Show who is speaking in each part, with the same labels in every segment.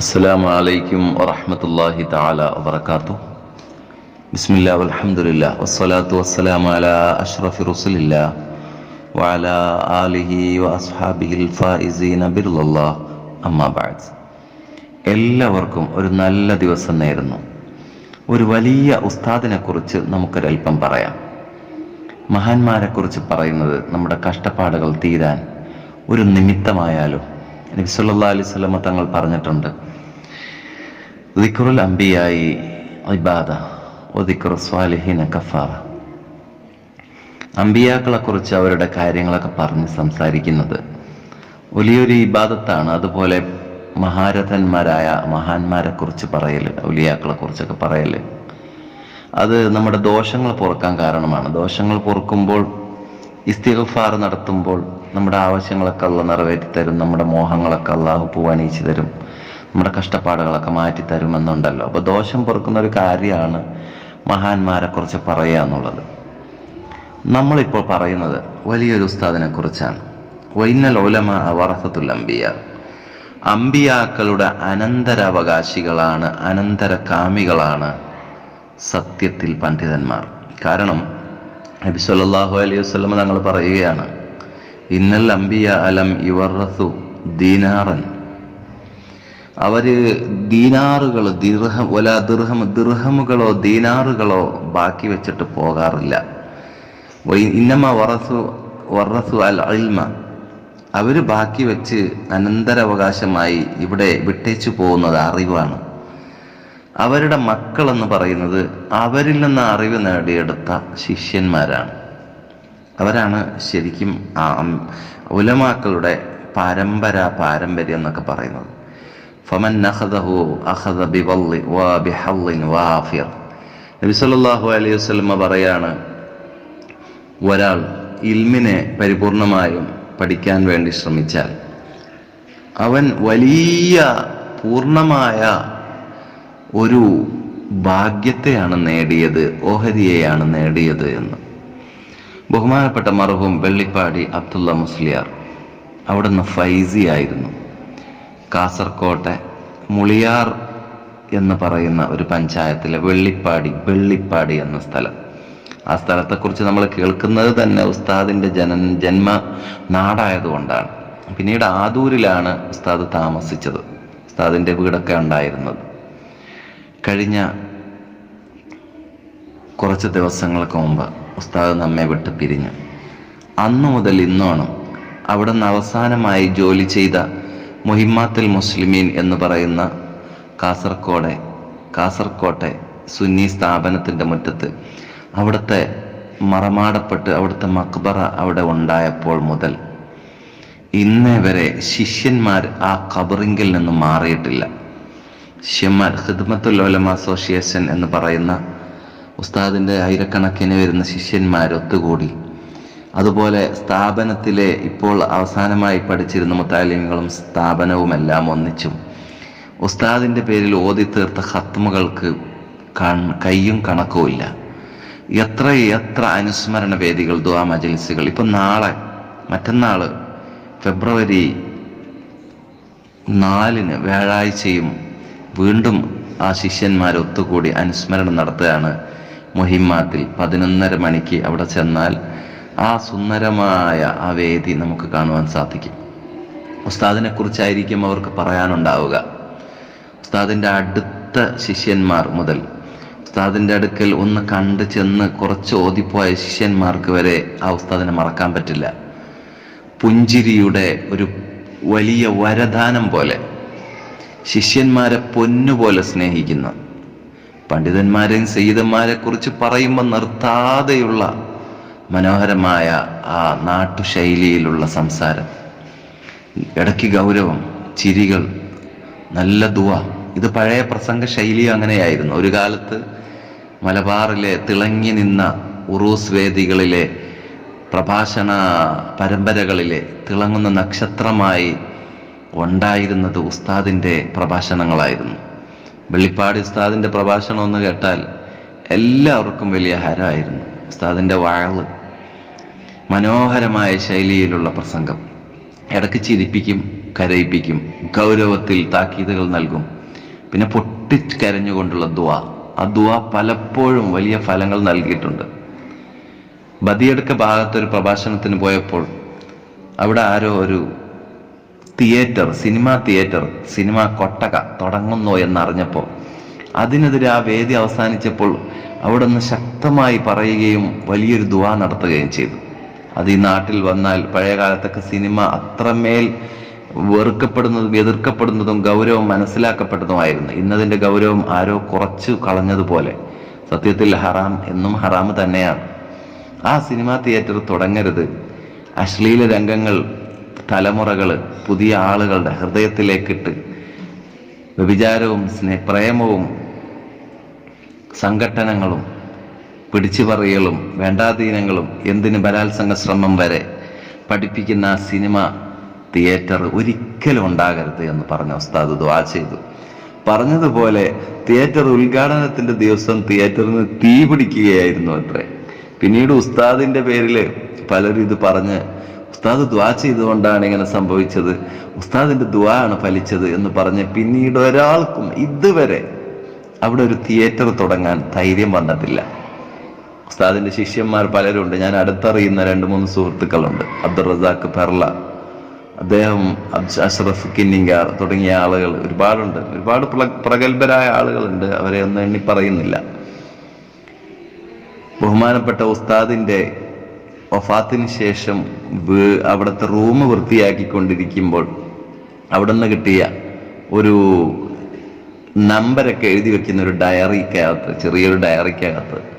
Speaker 1: അസ്സാം അലൈക്കും വറഹമത്തല്ലാഹി താല വബറകാതു ബിസ്മില്ലാഹി അലഹമുല്ല വസ്സലാത്തു വസ്സലാമു അലാ അഷ്റഫി റസുലില്ല. വഅലാ ആലിഹി വഅസ്ഹാബിഹിൽ ഫായിസീന ബിറുല്ലാ അമ്മാ ബഅദ്. എല്ലാവർക്കും ഒരു നല്ല ദിവസം നേരുന്നു. ഒരു വലിയ ഉസ്താദിനെക്കുറിച്ച് നമുക്കൊരൽപ്പം പറയാം. മഹാന്മാരെക്കുറിച്ച് പറയുന്നത് നമ്മുടെ കഷ്ടപ്പാടുകൾ തീരാൻ ഒരു നിമിത്തമായാലും അലൈഹി അലൈവല്ല തങ്ങൾ പറഞ്ഞിട്ടുണ്ട്. ദിക്റുൽ അംബിയായി عبادة وذكر الصالحين كفارة അമ്പിയാക്കളെ കുറിച്ച് അവരുടെ കാര്യങ്ങളൊക്കെ പറഞ്ഞ് സംസാരിക്കുന്നത് വലിയൊരു ഇബാദത്താണ്. അതുപോലെ മഹാരഥന്മാരായ മഹാന്മാരെ കുറിച്ച് പറയൽ ഉലിയാക്കളെ കുറിച്ചൊക്കെ പറയൽ. അത് നമ്മുടെ ദോഷങ്ങൾ പൊറുക്കാൻ കാരണമാണ്. ദോഷങ്ങൾ പൊറുക്കുമ്പോൾ ഇസ്തിഗ്ഫാർ നടത്തുമ്പോൾ നമ്മുടെ ആവശ്യങ്ങളൊക്കെ അള്ള നിറവേറ്റി തരും നമ്മുടെ മോഹങ്ങളൊക്കെ അള്ളാഹു പൂവണിയിച്ചു തരും. നമ്മുടെ കഷ്ടപ്പാടുകളൊക്കെ മാറ്റി തരുമെന്നുണ്ടല്ലോ. അപ്പോൾ ദോഷം പൊറുക്കുന്ന ഒരു കാര്യമാണ് മഹാന്മാരെ കുറിച്ച് പറയുക എന്നുള്ളത്. നമ്മളിപ്പോൾ പറയുന്നത് വലിയൊരു ഉസ്താദിനെ കുറിച്ചാണ്. വൈന്നൽ ഓലമ വറസത്തുൽ അമ്പിയ അമ്പിയാക്കളുടെ അനന്തരാവകാശികളാണ് അനന്തരകാമികളാണ് സത്യത്തിൽ പണ്ഡിതന്മാർ. കാരണം നബി സല്ലല്ലാഹു അലൈഹി വസല്ലം തങ്ങൾ പറയുകയാണ് ഇന്നൽ അംബിയ അലം ഇവർറസു ദീനാറൻ അവർ ദീനാറുകൾ ദീർഹം ഒല ദീർഹം ദിർഹമുകളോ ദീനാറുകളോ ബാക്കി വെച്ചിട്ട് പോകാറില്ല. ഇന്നമ്മ ഇന്നമ വറസു വറസു അൽ അൽമ അവർ ബാക്കി വെച്ച് അനന്തരവകാശമായി ഇവിടെ വിട്ടേച്ചു പോകുന്നത് അറിവാണ്. അവരുടെ മക്കൾ എന്ന് പറയുന്നത് അവരിൽ നിന്ന് അറിവ് നേടിയെടുത്ത ശിഷ്യന്മാരാണ്. അവരാണ് ശരിക്കും ഉലമാക്കളുടെ പരമ്പര പാരമ്പര്യം എന്നൊക്കെ പറയുന്നത്. ഫമൻ അഖദഹു അഖദ ബിവല്ലി വാ ബിഹള്ളിൻ വാഫിർ. നബി സല്ലല്ലാഹു അലൈഹി വസല്ലമ പറയാണ് ഒരാൾ ഇൽമിനെ പരിപൂർണമായും പഠിക്കാൻ വേണ്ടി ശ്രമിച്ചാൽ അവൻ വലിയ പൂർണമായ ഒരു ഭാഗ്യത്തെയാണ് നേടിയത് ഓഹരിയെയാണ് നേടിയത് എന്ന്. ബഹുമാനപ്പെട്ട മറുഹും വെള്ളിപ്പാടി അബ്ദുള്ള മുസ്ലിയാർ അവിടുന്ന് ഫൈസി ആയിരുന്നു. കാസർകോട്ടെ മുളിയാർ എന്ന് പറയുന്ന ഒരു പഞ്ചായത്തിലെ വെള്ളിപ്പാടി വെള്ളിപ്പാടി എന്ന സ്ഥലം. ആ സ്ഥലത്തെക്കുറിച്ച് നമ്മൾ കേൾക്കുന്നത് തന്നെ ഉസ്താദിന്റെ ജന ജന്മ നാടായതുകൊണ്ടാണ്. പിന്നീട് ആദൂരിലാണ് ഉസ്താദ് താമസിച്ചത് ഉസ്താദിന്റെ വീടൊക്കെ ഉണ്ടായിരുന്നത്. കഴിഞ്ഞ കുറച്ച് ദിവസങ്ങൾക്ക് മുമ്പ് ഉസ്താദ് നമ്മെ വിട്ട് പിരിഞ്ഞു. അന്നു മുതൽ ഇന്നോണം അവിടെ നിന്ന് അവസാനമായി ജോലി ചെയ്ത മുഹിമ്മാത്തുൽ മുസ്ലിമീൻ എന്ന് പറയുന്ന കാസർകോടെ കാസർകോട്ടെ സുന്നി സ്ഥാപനത്തിന്റെ മുറ്റത്ത് അവിടുത്തെ മറമാടപ്പെട്ട് അവിടുത്തെ മക്ബറ അവിടെ ഉണ്ടായപ്പോൾ മുതൽ ഇന്നേ വരെ ശിഷ്യന്മാർ ആ ഖബറിങ്കിൽ നിന്ന് മാറിയിട്ടില്ല. ശിഷ്യന്മാർ ഹിദ്മത്തുൽ ഉലമ അസോസിയേഷൻ എന്ന് പറയുന്ന ഉസ്താദിന്റെ ആയിരക്കണക്കിന് വരുന്ന ശിഷ്യന്മാർ ഒത്തുകൂടി അതുപോലെ സ്ഥാപനത്തിലെ ഇപ്പോൾ അവസാനമായി പഠിച്ചിരുന്ന മുത്താലിങ്ങളും സ്ഥാപനവുമെല്ലാം ഒന്നിച്ചും ഉസ്താദിന്റെ പേരിൽ ഓതി തീർത്ത ഹത്മുകൾക്ക് കയ്യും കണക്കുമില്ല. എത്ര എത്ര അനുസ്മരണ വേദികൾ ദുആ മജലിസുകൾ. ഇപ്പൊ നാളെ മറ്റന്നാൾ ഫെബ്രുവരി നാലിന് വ്യാഴാഴ്ചയും വീണ്ടും ആ ശിഷ്യന്മാർ ഒത്തുകൂടി അനുസ്മരണം നടത്തുകയാണ്. മുഹിമാത്തിൽ പതിനൊന്നര മണിക്ക് അവിടെ ചെന്നാൽ ആ സുന്ദരമായ ആ വേദി നമുക്ക് കാണുവാൻ സാധിക്കും. ഉസ്താദിനെ കുറിച്ചായിരിക്കും അവർക്ക് പറയാനുണ്ടാവുക. ഉസ്താദിന്റെ അടുത്ത ശിഷ്യന്മാർ മുതൽ ഉസ്താദിന്റെ അടുക്കൽ ഒന്ന് കണ്ട് ചെന്ന് കുറച്ച് ഓതിപ്പോയ ശിഷ്യന്മാർക്ക് വരെ ആ ഉസ്താദിനെ മറക്കാൻ പറ്റില്ല. പുഞ്ചിരിയുടെ ഒരു വലിയ വരദാനം പോലെ ശിഷ്യന്മാരെ പൊന്നുപോലെ സ്നേഹിക്കുന്ന. പണ്ഡിതന്മാരെയും സയ്യിദന്മാരെ കുറിച്ച് പറയുമ്പോൾ നിർത്താതെയുള്ള മനോഹരമായ ആ നാട്ടുശൈലിയിലുള്ള സംസാരം. ഇടയ്ക്ക് ഗൗരവം ചിരികൾ നല്ല ദുവ. ഇത് പഴയ പ്രസംഗ ശൈലി അങ്ങനെയായിരുന്നു. ഒരു കാലത്ത് മലബാറിലെ തിളങ്ങി നിന്ന ഉറൂസ് വേദികളിലെ പ്രഭാഷണ പരമ്പരകളിലെ തിളങ്ങുന്ന നക്ഷത്രമായി ഉണ്ടായിരുന്നത് ഉസ്താദിന്റെ പ്രഭാഷണങ്ങളായിരുന്നു. വെള്ളിപ്പാടി ഉസ്താദിന്റെ പ്രഭാഷണം എന്ന് കേട്ടാൽ എല്ലാവർക്കും വലിയ ഹരമായിരുന്നു. ഉസ്താദിന്റെ വാഴ് മനോഹരമായ ശൈലിയിലുള്ള പ്രസംഗം. ഇടയ്ക്ക് ചിരിപ്പിക്കും കരയിപ്പിക്കും ഗൗരവത്തിൽ താക്കീതുകൾ നൽകും. പിന്നെ പൊട്ടിക്കരഞ്ഞുകൊണ്ടുള്ള ദ ആ ദ പലപ്പോഴും വലിയ ഫലങ്ങൾ നൽകിയിട്ടുണ്ട്. ബദിയടുക്ക ഭാഗത്തൊരു പ്രഭാഷണത്തിന് പോയപ്പോൾ അവിടെ ആരോ ഒരു തിയേറ്റർ സിനിമ തിയേറ്റർ സിനിമ കൊട്ടക തുടങ്ങുന്നു എന്നറിഞ്ഞപ്പോൾ അതിനെതിരെ ആ വേദി അവസാനിച്ചപ്പോൾ അവിടെ നിന്ന് ശക്തമായി പറയുകയും വലിയൊരു ദുവാ നടത്തുകയും ചെയ്തു. അത് ഈ നാട്ടിൽ വന്നാൽ പഴയ കാലത്തൊക്കെ സിനിമ അത്രമേൽ വെറുക്കപ്പെടുന്നതും എതിർക്കപ്പെടുന്നതും ഗൗരവം മനസ്സിലാക്കപ്പെട്ടതുമായിരുന്നു ഇന്നതിന്റെ ഗൗരവം ആരോ കുറച്ചു കളഞ്ഞതുപോലെ. സത്യത്തിൽ ഹറാം എന്നും ഹറാം തന്നെയാണ്. ആ സിനിമാ തിയേറ്റർ തുടങ്ങരുത്. അശ്ലീല രംഗങ്ങൾ തലമുറകൾ പുതിയ ആളുകളുടെ ഹൃദയത്തിലേക്കിട്ട് വ്യഭിചാരവും സ്നേഹ പ്രേമവും സംഘട്ടനങ്ങളും പിടിച്ചുപറിയലും വേണ്ടാധീനങ്ങളും എന്തിന് ബലാത്സംഗ ശ്രമം വരെ പഠിപ്പിക്കുന്ന സിനിമ തിയേറ്റർ ഒരിക്കലും ഉണ്ടാകരുത് എന്ന് പറഞ്ഞ ഉസ്താദ് ദ്വാ ചെയ്തു. പറഞ്ഞതുപോലെ തിയേറ്റർ ഉദ്ഘാടനത്തിന്റെ ദിവസം തിയേറ്ററിന് തീ പിടിക്കുകയായിരുന്നു അത്രേ. പിന്നീട് ഉസ്താദിന്റെ പേരിൽ പലരും ഇത് പറഞ്ഞ് ഉസ്താദ് ദ്വാ ചെയ്തുകൊണ്ടാണ് ഇങ്ങനെ സംഭവിച്ചത് ഉസ്താദിന്റെ ദ്വാ ആണ് ഫലിച്ചത് എന്ന് പറഞ്ഞ് പിന്നീട് ഒരാൾക്കും ഇതുവരെ അവിടെ ഒരു തിയേറ്റർ തുടങ്ങാൻ ധൈര്യം വന്നിട്ടില്ല. ഉസ്താദിന്റെ ശിഷ്യന്മാർ പലരുണ്ട്. ഞാൻ അടുത്തറിയുന്ന രണ്ട് മൂന്ന് സുഹൃത്തുക്കളുണ്ട്. അബ്ദുൾ റസാഖ് പെർല അദ്ദേഹം അഷ്റഫ് കിന്നിങ്കാർ തുടങ്ങിയ ആളുകൾ ഒരുപാടുണ്ട്. ഒരുപാട് പ്ര- പ്രഗത്ഭരായ ആളുകളുണ്ട്. അവരെ ഒന്നും എണ്ണി പറയുന്നില്ല. ബഹുമാനപ്പെട്ട ഉസ്താദിന്റെ വഫാത്തിന് ശേഷം അവിടുത്തെ റൂം വൃത്തിയാക്കിക്കൊണ്ടിരിക്കുമ്പോൾ അവിടെ നിന്ന് കിട്ടിയ ഒരു നമ്പരൊക്കെ എഴുതി വെക്കുന്ന ഒരു ഡയറിക്കകത്ത് ചെറിയൊരു ഡയറിക്കകത്ത്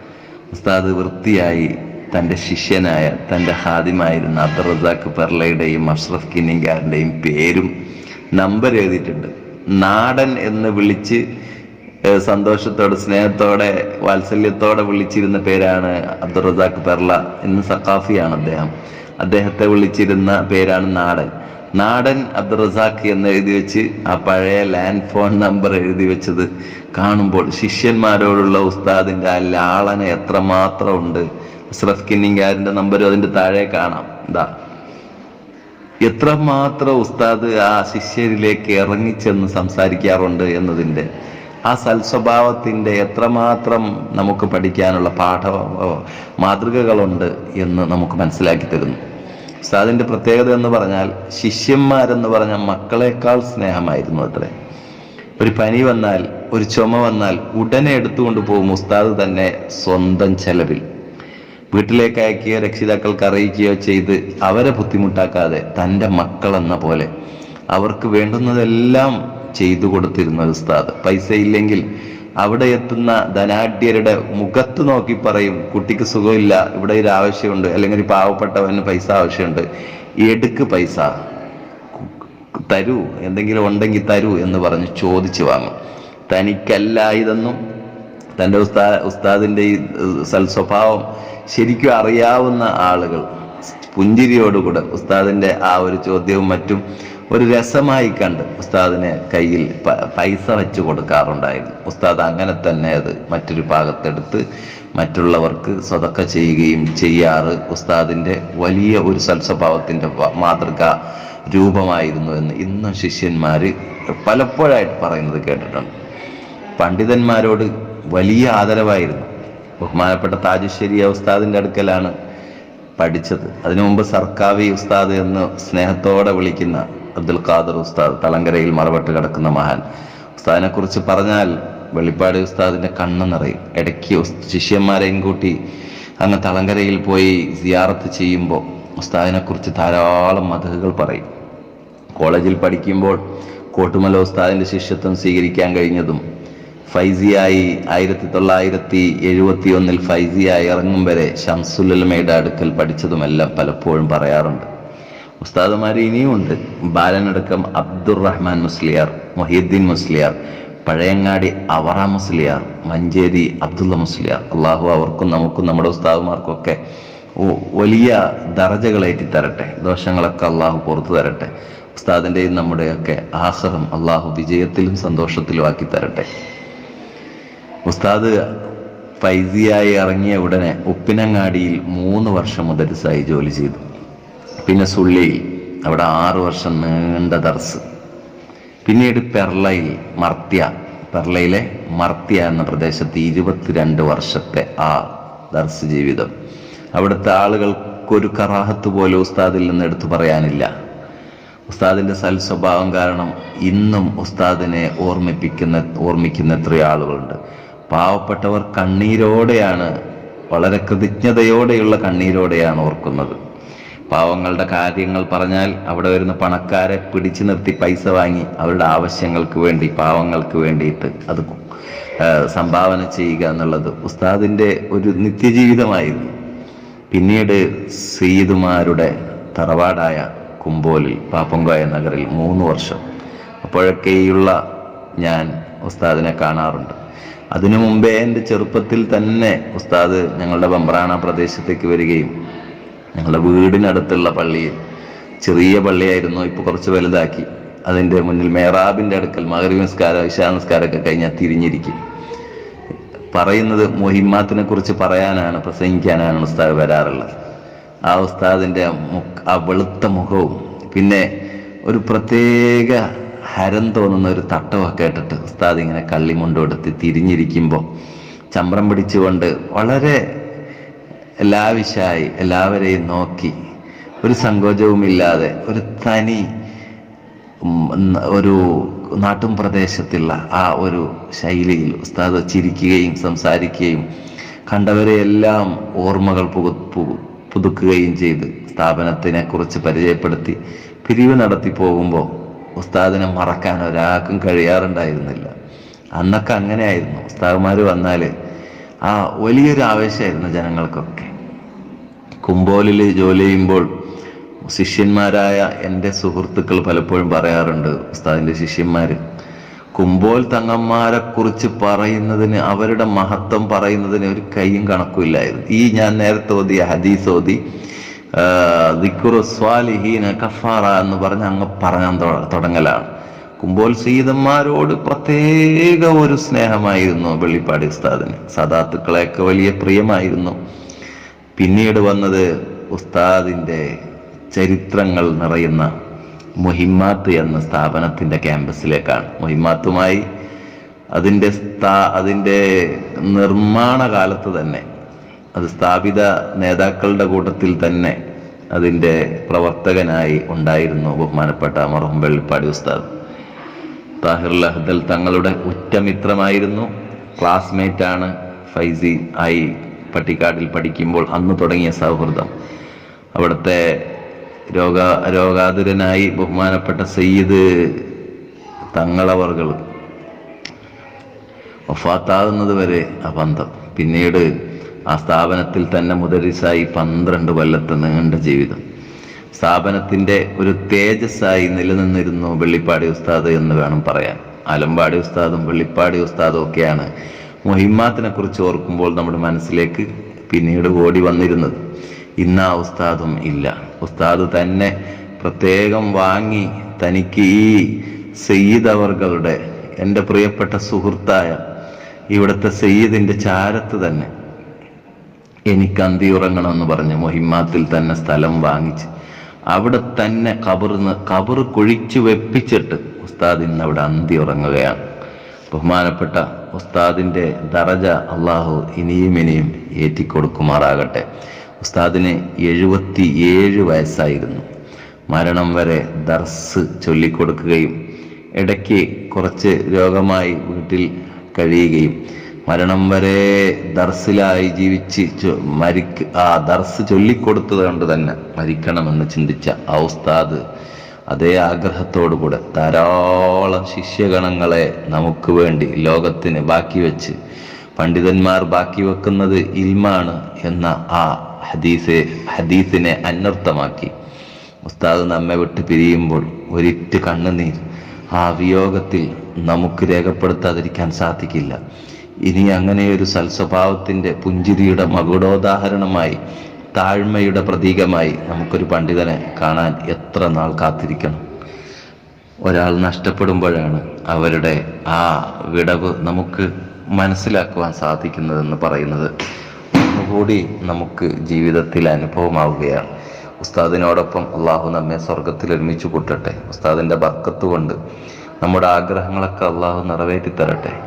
Speaker 1: ഉസ്താദ് വൃത്തിയായി തന്റെ ശിഷ്യനായ തന്റെ ഹാദിമായിരുന്ന അബ്ദുൾ റസാഖ് പെർലയുടെയും അഷ്റഫ് കിന്നിങ്കാരന്റെയും പേരും നമ്പർ എഴുതിയിട്ടുണ്ട്. നാടൻ എന്ന് വിളിച്ച് സന്തോഷത്തോടെ സ്നേഹത്തോടെ വാത്സല്യത്തോടെ വിളിച്ചിരുന്ന പേരാണ് അബ്ദുൾ റസാഖ് പെർല എന്ന് സഖാഫിയാണ് അദ്ദേഹം. അദ്ദേഹത്തെ വിളിച്ചിരുന്ന പേരാണ് നാടൻ. നാടൻ അബ്ദുൾ റസാഖ് എന്ന് എഴുതി വെച്ച് ആ പഴയ ലാൻഡ് ഫോൺ നമ്പർ എഴുതി വെച്ചത് കാണുമ്പോൾ ശിഷ്യന്മാരോടുള്ള ഉസ്താദിന്റെ ആ ലാളന എത്രമാത്രം ഉണ്ട്? അഷ്റഫ് കിന്നിങ്കാരിന്റെ നമ്പർ അതിന്റെ താഴെ കാണാം. എന്താ എത്രമാത്രം ഉസ്താദ് ആ ശിഷ്യരിലേക്ക് ഇറങ്ങിച്ചെന്ന് സംസാരിക്കാറുണ്ട് എന്നതിന്റെ ആ സൽസ്വഭാവത്തിന്റെ എത്രമാത്രം നമുക്ക് പഠിക്കാനുള്ള പാഠ മാതൃകകളുണ്ട് എന്ന് നമുക്ക് മനസ്സിലാക്കി തരുന്നു. ഉസ്താദിന്റെ പ്രത്യേകത എന്ന് പറഞ്ഞാൽ ശിഷ്യന്മാരെന്ന് പറഞ്ഞ മക്കളെക്കാൾ സ്നേഹമായിരുന്നു അത്രേ. ഒരു പനി വന്നാൽ ഒരു ചുമ വന്നാൽ ഉടനെ എടുത്തുകൊണ്ട് പോകും ഉസ്താദ് തന്നെ സ്വന്തം ചെലവിൽ. വീട്ടിലേക്ക് അയക്കുകയോ രക്ഷിതാക്കൾക്ക് അറിയിക്കുകയോ ചെയ്ത് അവരെ ബുദ്ധിമുട്ടാക്കാതെ തന്റെ മക്കളെന്ന പോലെ അവർക്ക് വേണ്ടുന്നതെല്ലാം ചെയ്തു കൊടുത്തിരുന്ന ഉസ്താദ്. പൈസ ഇല്ലെങ്കിൽ അവിടെ എത്തുന്ന ധനാഢ്യരുടെ മുഖത്ത് നോക്കി പറയും കുട്ടിക്ക് സുഖമില്ല ഇവിടെ ഒരു ആവശ്യമുണ്ട് അല്ലെങ്കിൽ ഒരു പാവപ്പെട്ടവന് പൈസ ആവശ്യമുണ്ട് എടുക്ക് പൈസ തരൂ എന്തെങ്കിലും ഉണ്ടെങ്കിൽ തരൂ എന്ന് പറഞ്ഞ് ചോദിച്ചു വാങ്ങും. തനിക്കല്ല ഇതെന്നും തന്റെ ഉസ്താ ഉസ്താദിന്റെ ഈ സൽസ്വഭാവം ശരിക്കും അറിയാവുന്ന ആളുകൾ പുഞ്ചിരിയോടുകൂടെ ഉസ്താദിന്റെ ആ ഒരു ചോദ്യവും മറ്റും ഒരു രസമായി കണ്ട് ഉസ്താദിനെ കയ്യിൽ പൈസ വെച്ച് കൊടുക്കാറുണ്ടായിരുന്നു. ഉസ്താദ് അങ്ങനെ തന്നെ അത് മറ്റൊരു ഭാഗത്തെടുത്ത് മറ്റുള്ളവർക്ക് സ്വതക്ക ചെയ്യുകയും ചെയ്യാറ് ഉസ്താദിന്റെ വലിയ ഒരു സൽസ്വഭാവത്തിന്റെ മാതൃക രൂപമായിരുന്നു എന്ന് ഇന്നും ശിഷ്യന്മാർ പലപ്പോഴായിട്ട് പറയുന്നത് കേട്ടിട്ടുണ്ട്. പണ്ഡിതന്മാരോട് വലിയ ആദരവായിരുന്നു. ബഹുമാനപ്പെട്ട താജുശ്ശേരി ഉസ്താദിന്റെ അടുക്കലാണ് പഠിച്ചത്. അതിനു മുമ്പ് സർക്കാവി ഉസ്താദ് എന്ന് സ്നേഹത്തോടെ വിളിക്കുന്ന അബ്ദുൽ ഖാദർ ഉസ്താദ് തലങ്കരയിൽ മറവട്ട് കിടക്കുന്ന മഹാൻ. ഉസ്താദിനെ കുറിച്ച് പറഞ്ഞാൽ വെളിപ്പാട് ഉസ്താദിന്റെ കണ്ണ് നിറയും. ഇടയ്ക്ക് ശിഷ്യന്മാരെയും കൂട്ടി അങ്ങ് തളങ്കരയിൽ പോയി സിയാറത്ത് ചെയ്യുമ്പോൾ ഉസ്താദിനെ കുറിച്ച് ധാരാളം മതകുകൾ പറയും. കോളേജിൽ പഠിക്കുമ്പോൾ കോട്ടുമല ഉസ്താദിന്റെ ശിഷ്യത്വം സ്വീകരിക്കാൻ കഴിഞ്ഞതും ഫൈസിയായി ആയിരത്തി തൊള്ളായിരത്തി എഴുപത്തി ഒന്നിൽ ഫൈസിയായി ഇറങ്ങും വരെ ഷംസുല്ലമയുടെ അടുക്കൽ പഠിച്ചതുമെല്ലാം പലപ്പോഴും പറയാറുണ്ട്. ഉസ്താദുമാർ ഇനിയുമുണ്ട് ബാലനടക്കം അബ്ദുറഹ്മാൻ മുസ്ലിയാർ മൊഹീദ്ദീൻ മുസ്ലിയാർ പഴയങ്ങാടി അവറ മുസ്ലിയാർ മഞ്ചേരി അബ്ദുള്ള മുസ്ലിയാർ. അള്ളാഹു അവർക്കും നമുക്കും നമ്മുടെ ഉസ്താദുമാർക്കൊക്കെ വലിയ ദറജകളേറ്റി തരട്ടെ ദോഷങ്ങളൊക്കെ അള്ളാഹു പുറത്തു തരട്ടെ. ഉസ്താദിന്റെയും നമ്മുടെയൊക്കെ ആഹ്റം അള്ളാഹു വിജയത്തിലും സന്തോഷത്തിലും ആക്കി തരട്ടെ. ഉസ്താദ് ഫൈസിയായി ഇറങ്ങിയ ഉടനെ ഉപ്പിനങ്ങാടിയിൽ മൂന്ന് വർഷം മുതൽസായി ജോലി ചെയ്തു. പിന്നെ സുള്ളിയിൽ അവിടെ ആറ് വർഷം നീണ്ട ദർസ്. പിന്നീട് പെർളയിൽ മർത്യ പെർളയിലെ മർത്യ എന്ന പ്രദേശത്ത് ഇരുപത്തിരണ്ട് വർഷത്തെ ആ ദർസ് ജീവിതം. അവിടുത്തെ ആളുകൾക്കൊരു കറാഹത്ത് പോലെ ഉസ്താദിൽ നിന്ന് എടുത്തു പറയാനില്ല. ഉസ്താദിന്റെ സൽസ്വഭാവം കാരണം ഇന്നും ഉസ്താദിനെ ഓർമ്മിപ്പിക്കുന്ന ഓർമ്മിക്കുന്ന എത്രയോ ആളുകളുണ്ട്. പാവപ്പെട്ടവർ കണ്ണീരോടെയാണ് വളരെ കൃതജ്ഞതയോടെയുള്ള കണ്ണീരോടെയാണ് ഓർക്കുന്നത്. പാവങ്ങളുടെ കാര്യങ്ങൾ പറഞ്ഞാൽ അവിടെ വരുന്ന പണക്കാരെ പിടിച്ചു നിർത്തി പൈസ വാങ്ങി അവരുടെ ആവശ്യങ്ങൾക്ക് വേണ്ടി പാവങ്ങൾക്ക് വേണ്ടിയിട്ട് അത് സംഭാവന ചെയ്യുക എന്നുള്ളത് ഉസ്താദിന്റെ ഒരു നിത്യജീവിതമായിരുന്നു. പിന്നീട് സയ്യിദുമാരുടെ തറവാടായ കുമ്പോലിൽ പാപ്പങ്കോയ നഗറിൽ മൂന്ന് വർഷം. അപ്പോഴൊക്കെയുള്ള ഞാൻ ഉസ്താദിനെ കാണാറുണ്ട്. അതിനു മുമ്പേ എന്റെ ചെറുപ്പത്തിൽ തന്നെ ഉസ്താദ് ഞങ്ങളുടെ ബംബ്രാണ പ്രദേശത്തേക്ക് വരികയും ഞങ്ങളുടെ വീടിനടുത്തുള്ള പള്ളിയിൽ ചെറിയ പള്ളിയായിരുന്നു ഇപ്പോൾ കുറച്ച് വലുതാക്കി. അതിന്റെ മുന്നിൽ മേറാബിന്റെ അടുക്കൽ മകരി നിസ്കാരം ഇഷാ നിസ്കാരമൊക്കെ കഴിഞ്ഞാൽ തിരിഞ്ഞിരിക്കും. പറയുന്നത് മൊഹിമാത്തിനെ കുറിച്ച് പറയാനാണ് പ്രസംഗിക്കാനാണ് ഉസ്താദ് വരാറുള്ളത്. ആ ഉസ്താദിന്റെ ആ വെളുത്ത മുഖവും പിന്നെ ഒരു പ്രത്യേക ഹരം തോന്നുന്ന ഒരു തട്ടമൊക്കെ ഇട്ടിട്ട് ഉസ്താദ് ഇങ്ങനെ കള്ളിമുണ്ടെടുത്ത് തിരിഞ്ഞിരിക്കുമ്പോൾ ചമ്രം പിടിച്ചുകൊണ്ട് വളരെ ലാവിശായി എല്ലാവരെയും നോക്കി. ഒരു സങ്കോചവുമില്ലാതെ ഒരു തനി ഒരു നാട്ടും പ്രദേശത്തുള്ള ആ ഒരു ശൈലിയിൽ ഉസ്താദ് ചിരിക്കുകയും സംസാരിക്കുകയും കണ്ടവരെയെല്ലാം ഓർമ്മകൾ പുതു പുതുക്കുകയും ചെയ്ത് സ്ഥാപനത്തിനെ കുറിച്ച് പരിചയപ്പെടുത്തി പിരിവ് നടത്തി പോകുമ്പോൾ ഉസ്താദിനെ മറക്കാൻ ഒരാൾക്കും കഴിയാറുണ്ടായിരുന്നില്ല. അന്നൊക്കെ അങ്ങനെയായിരുന്നു. ഉസ്താദ്മാർ വന്നാൽ ആ വലിയൊരു ആവേശമായിരുന്നു ജനങ്ങൾക്കൊക്കെ. കുമ്പോലിൽ ജോലി ചെയ്യുമ്പോൾ ശിഷ്യന്മാരായ എന്റെ സുഹൃത്തുക്കൾ പലപ്പോഴും പറയാറുണ്ട് ഉസ്താദിന്റെ ശിഷ്യന്മാർ കുമ്പോൽ തങ്ങന്മാരെക്കുറിച്ച് പറയുന്നതിന് അവരുടെ മഹത്വം പറയുന്നതിന് ഒരു കൈയും കണക്കുമില്ലായിരുന്നു ഈ ഞാൻ നേരത്തെ ഓതി ഹദീസ് ഓതി ആ, ദിക്റു സ്വാലിഹീന കഫാറ എന്ന് പറഞ്ഞ് അങ്ങ് പറയാൻ തുടങ്ങലാണ്. കുമ്പോൽ സീതന്മാരോട് പ്രത്യേക ഒരു സ്നേഹമായിരുന്നു വെള്ളിപ്പാടി ഉസ്താദിന്. സദാത്തുക്കളെയൊക്കെ വലിയ പ്രിയമായിരുന്നു. പിന്നീട് വന്നത് ഉസ്താദിന്റെ ചരിത്രങ്ങൾ നിറയുന്ന മുഹിമാത്ത് എന്ന സ്ഥാപനത്തിന്റെ ക്യാമ്പസിലേക്കാണ്. മുഹിമാത്തുമായി അതിന്റെ സ്ഥാ അതിന്റെ നിർമ്മാണ കാലത്ത് തന്നെ അത് സ്ഥാപിത നേതാക്കളുടെ കൂട്ടത്തിൽ തന്നെ അതിന്റെ പ്രവർത്തകനായി ഉണ്ടായിരുന്നു ബഹുമാനപ്പെട്ട മറഹം വെള്ളിപ്പാടി ഉസ്താദ്. താഹിർ ലഹദൽ തങ്ങളുടെ ഉറ്റമിത്രമായിരുന്നു. ക്ലാസ്മേറ്റാണ് ഫൈസി ആയി പട്ടിക്കാടിൽ പഠിക്കുമ്പോൾ അന്ന് തുടങ്ങിയ സൗഹൃദം. അവിടുത്തെ രോഗ രോഗാതുരനായി ബഹുമാനപ്പെട്ട സയ്യിദ് തങ്ങളവർകൾ വഫാത്താകുന്നത് വരെ ആ ബന്ധം പിന്നീട് ആ സ്ഥാപനത്തിൽ തന്നെ മുതരിസായി പന്ത്രണ്ട് കൊല്ലത്തെ നീണ്ട ജീവിതം. സ്ഥാപനത്തിന്റെ ഒരു തേജസ്സായി നിലനിന്നിരുന്നു വെള്ളിപ്പാടി ഉസ്താദ് എന്ന് വേണം പറയാൻ. ആലമ്പാടി ഉസ്താദും വെള്ളിപ്പാടി ഉസ്താദും ഒക്കെയാണ് മൊഹിമാത്തിനെ കുറിച്ച് ഓർക്കുമ്പോൾ നമ്മുടെ മനസ്സിലേക്ക് പിന്നീട് ഓടി വന്നിരുന്നത് ഇന്ന് ആ ഉസ്താദും ഇല്ല. ഉസ്താദ് തന്നെ പ്രത്യേകം വാങ്ങി തനിക്ക് ഈ സെയ്ദ് അവർകളുടെ എന്റെ പ്രിയപ്പെട്ട സുഹൃത്തായ ഇവിടുത്തെ സെയ്ദിന്റെ ചാരത്ത് തന്നെ എനിക്ക് അന്തി ഉറങ്ങണമെന്ന് പറഞ്ഞ് മൊഹിമാത്തിൽ തന്നെ സ്ഥലം വാങ്ങിച്ച് അവിടെ തന്നെ കബറിന്ന് കബർ കുഴിച്ചു വെപ്പിച്ചിട്ട് ഉസ്താദ് ഇന്ന് അവിടെ അന്തി ഉറങ്ങുകയാണ്. ബഹുമാനപ്പെട്ട ഉസ്താദിന്റെ ദറജ അള്ളാഹു ഇനിയും ഇനിയും ഏറ്റിക്കൊടുക്കുമാറാകട്ടെ. ഉസ്താദിന് എഴുപത്തി ഏഴ് വയസ്സായിരുന്നു. മരണം വരെ ദർസ് ചൊല്ലിക്കൊടുക്കുകയും ഇടയ്ക്ക് കുറച്ച് രോഗമായി വീട്ടിൽ കഴിയുകയും മരണം വരെ ദർസിലായി ജീവിച്ച് മരിക്ക ആ ദർസ് ചൊല്ലിക്കൊടുത്തത് കൊണ്ട് തന്നെ മരിക്കണമെന്ന് ചിന്തിച്ച ആ ഉസ്താദ് അതേ ആഗ്രഹത്തോടുകൂടെ ധാരാളം ശിഷ്യഗണങ്ങളെ നമുക്ക് വേണ്ടി ലോകത്തിന് ബാക്കി വെച്ച് പണ്ഡിതന്മാർ ബാക്കി വെക്കുന്നത് ഇൽമാണ് എന്ന ആ ഹദീസെ ഹദീസിനെ അന്വർത്ഥമാക്കി. ഉസ്താദ് നമ്മെ വിട്ട് പിരിയുമ്പോൾ ഒരിറ്റ് കണ്ണുനീർ ആ വിയോഗത്തിൽ നമുക്ക് രേഖപ്പെടുത്താതിരിക്കാൻ സാധിക്കില്ല. ഇനി അങ്ങനെ ഒരു സൽസ്വഭാവത്തിന്റെ പുഞ്ചിരിയുടെ മകുടോദാഹരണമായി താഴ്മയുടെ പ്രതീകമായി നമുക്കൊരു പണ്ഡിതനെ കാണാൻ എത്ര നാൾ കാത്തിരിക്കണം. ഒരാൾ നഷ്ടപ്പെടുമ്പോഴാണ് അവരുടെ ആ വിടവ് നമുക്ക് മനസ്സിലാക്കുവാൻ സാധിക്കുന്നതെന്ന് പറയുന്നത്. ഒന്നുകൂടി നമുക്ക് ജീവിതത്തിൽ അനുഭവമാവുകയാണ്. ഉസ്താദിനോടൊപ്പം അള്ളാഹു നമ്മെ സ്വർഗത്തിൽ ഒരുമിച്ച് കൂട്ടട്ടെ. ഉസ്താദിന്റെ ബർക്കത്ത് കൊണ്ട് നമ്മുടെ ആഗ്രഹങ്ങളൊക്കെ അള്ളാഹു നിറവേറ്റി തരട്ടെ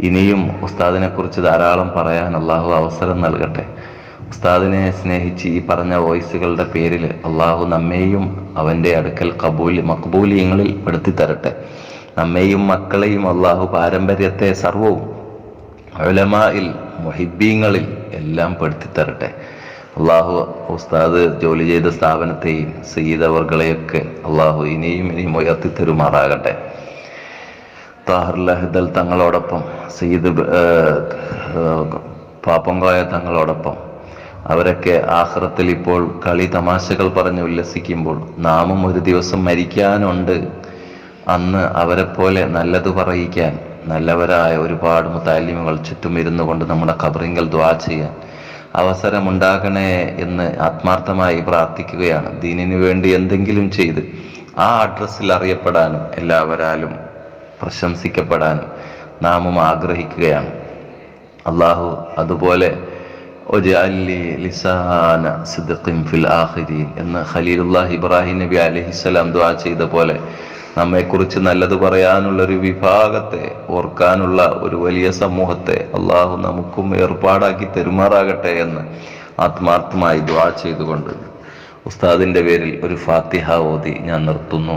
Speaker 1: ഇനിയും ഉസ്താദിനെക്കുറിച്ച് ധാരാളം പറയാൻ അള്ളാഹു അവസരം നൽകട്ടെ. ഉസ്താദിനെ സ്നേഹിച്ച് ഈ പറഞ്ഞ വോയിസുകളുടെ പേരിൽ അള്ളാഹു നമ്മെയും അവന്റെ അടുക്കൽ കബൂലി മക്ബൂലിയങ്ങളിൽ പെടുത്തി തരട്ടെ നമ്മെയും മക്കളെയും അള്ളാഹു പാരമ്പര്യത്തെ സർവവും ഉലമായിൽ മൊഹിബീങ്ങളിൽ എല്ലാം പെടുത്തി തരട്ടെ അള്ളാഹു ഉസ്താദ് ജോലി ചെയ്ത സ്ഥാപനത്തെയും സീതവർഗളെയൊക്കെ അള്ളാഹു ഇനിയും ഇനിയും ഉയർത്തി തരുമാറാകട്ടെ താഹർ ലഹദൽ തങ്ങളോടൊപ്പം സയ്യിദ് പാപ്പങ്കോയ തങ്ങളോടൊപ്പം അവരൊക്കെ ആഹ്റത്തിൽ ഇപ്പോൾ കളി തമാശകൾ പറഞ്ഞ് ഉല്ലസിക്കുമ്പോൾ നാമും ഒരു ദിവസം മരിക്കാനുണ്ട്. അന്ന് അവരെപ്പോലെ നല്ലത് പറയിക്കാൻ നല്ലവരായ ഒരുപാട് മുത്താലിമുകൾ ചുറ്റും ഇരുന്നു കൊണ്ട് നമ്മുടെ ഖബറിങ്കൽ ദ്വാ ചെയ്യാൻ അവസരമുണ്ടാകണേ എന്ന് ആത്മാർത്ഥമായി പ്രാർത്ഥിക്കുകയാണ്. ദീനിനു വേണ്ടി എന്തെങ്കിലും ചെയ്ത് ആ അഡ്രസ്സിൽ അറിയപ്പെടാനും എല്ലാവരാലും പ്രശംസിക്കപ്പെടാനും നാമും ആഗ്രഹിക്കുകയാണ്. അള്ളാഹു അതുപോലെ എന്ന് ഖലീലുല്ലാഹ് ഇബ്രാഹിം നബി അലഹിസ്സലാം ദുആ ചെയ്ത പോലെ നമ്മെക്കുറിച്ച് നല്ലത് പറയാനുള്ള ഒരു വിഭാഗത്തെ ഓർക്കാനുള്ള ഒരു വലിയ സമൂഹത്തെ അള്ളാഹു നമുക്കും ഏർപ്പാടാക്കി തെരുമാറാകട്ടെ എന്ന് ആത്മാർത്ഥമായി ദുആ ചെയ്തുകൊണ്ട് ഉസ്താദിന്റെ പേരിൽ ഒരു ഫാത്തിഹ ഓതി ഞാൻ നിർത്തുന്നു.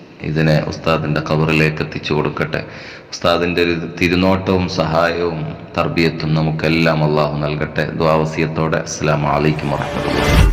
Speaker 1: ഇതിനെ ഉസ്താദിന്റെ കബറിലേക്ക് എത്തിച്ചു കൊടുക്കട്ടെ. ഉസ്താദിന്റെ ഒരു തിരുനോട്ടവും സഹായവും തർബിയത്തും നമുക്കെല്ലാം അള്ളാഹു നൽകട്ടെ. ദ്വാവസ്യത്തോടെ അസ്സാം വലൈക്കും വാഹമത്തുള്ള